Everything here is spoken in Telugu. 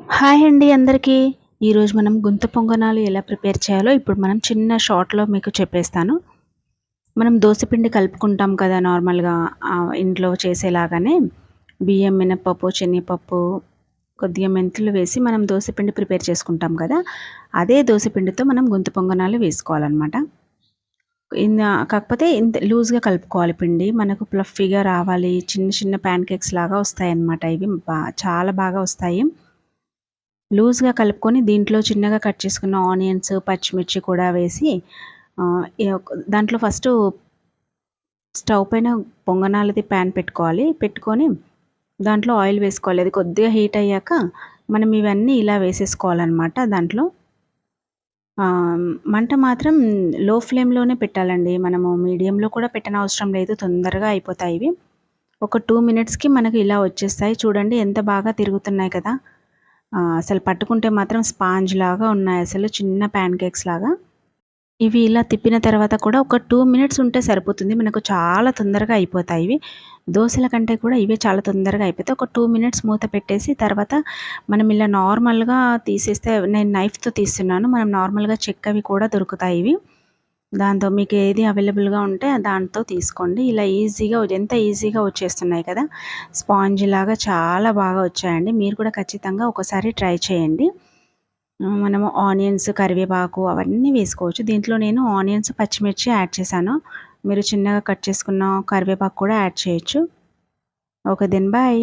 హాయ్ అండి అందరికీ. ఈరోజు మనం గుంత పొంగనాలు ఎలా ప్రిపేర్ చేయాలో ఇప్పుడు మనం చిన్న షార్ట్లో మీకు చెప్పేస్తాను. మనం దోశపిండి కలుపుకుంటాం కదా నార్మల్గా ఇంట్లో చేసేలాగానే. బియ్యం మినపప్పు శనగపప్పు కొద్దిగా మెంతులు వేసి మనం దోశపిండి ప్రిపేర్ చేసుకుంటాం కదా. అదే దోశపిండితో మనం గుంత పొంగనాలు వేసుకోవాలన్నమాట. కాకపోతే ఇంత లూజ్గా కలుపుకోవాలి పిండి. మనకు ప్లఫీగా రావాలి. చిన్న చిన్న ప్యాన్ కేక్స్ లాగా వస్తాయి అన్నమాట ఇవి చాలా బాగా వస్తాయి. లూజ్గా కలుపుకొని దీంట్లో చిన్నగా కట్ చేసుకున్న ఆనియన్స్ పచ్చిమిర్చి కూడా వేసి దాంట్లో ఫస్ట్ స్టవ్ పైన పొంగనాలది ప్యాన్ పెట్టుకోవాలి. పెట్టుకొని దాంట్లో ఆయిల్ వేసుకోవాలి. అది కొద్దిగా హీట్ అయ్యాక మనం ఇవన్నీ ఇలా వేసేసుకోవాలన్నమాట దాంట్లో. మంట మాత్రం లో ఫ్లేమ్లోనే పెట్టాలండి. మనము మీడియంలో కూడా పెట్టనవసరం లేదు. తొందరగా అయిపోతాయి ఇవి. ఒక టూ మినిట్స్కి మనకు ఇలా వచ్చేస్తాయి. చూడండి ఎంత బాగా తిరుగుతున్నాయి కదా. అసలు పట్టుకుంటే మాత్రం స్పాంజ్ లాగా ఉన్నాయి అసలు చిన్న ప్యాన్ కేక్స్ లాగా. ఇవి ఇలా తిప్పిన తర్వాత కూడా ఒక టూ మినిట్స్ ఉంటే సరిపోతుంది. మనకు చాలా తొందరగా అయిపోతాయి ఇవి. దోశల కంటే కూడా ఇవే చాలా తొందరగా అయిపోతాయి. ఒక టూ మినిట్స్ మూత పెట్టేసి తర్వాత మనం ఇలా నార్మల్గా తీసేస్తే నేను నైఫ్తో తీస్తున్నాను. మనం నార్మల్గా చెక్కవి కూడా దొరుకుతాయి ఇవి. దాంతో మీకు ఏది అవైలబుల్గా ఉంటే దాంతో తీసుకోండి. ఇలా ఈజీగా ఎంత ఈజీగా వచ్చేస్తున్నాయి కదా స్పాంజ్ లాగా చాలా బాగా వచ్చాయండి. మీరు కూడా ఖచ్చితంగా ఒకసారి ట్రై చేయండి. మనము ఆనియన్స్ కరివేపాకు అవన్నీ వేసుకోవచ్చు. దీంట్లో నేను ఆనియన్స్ పచ్చిమిర్చి యాడ్ చేశాను. మీరు చిన్నగా కట్ చేసుకున్న కరివేపాకు కూడా యాడ్ చేయొచ్చు. Okay then bye.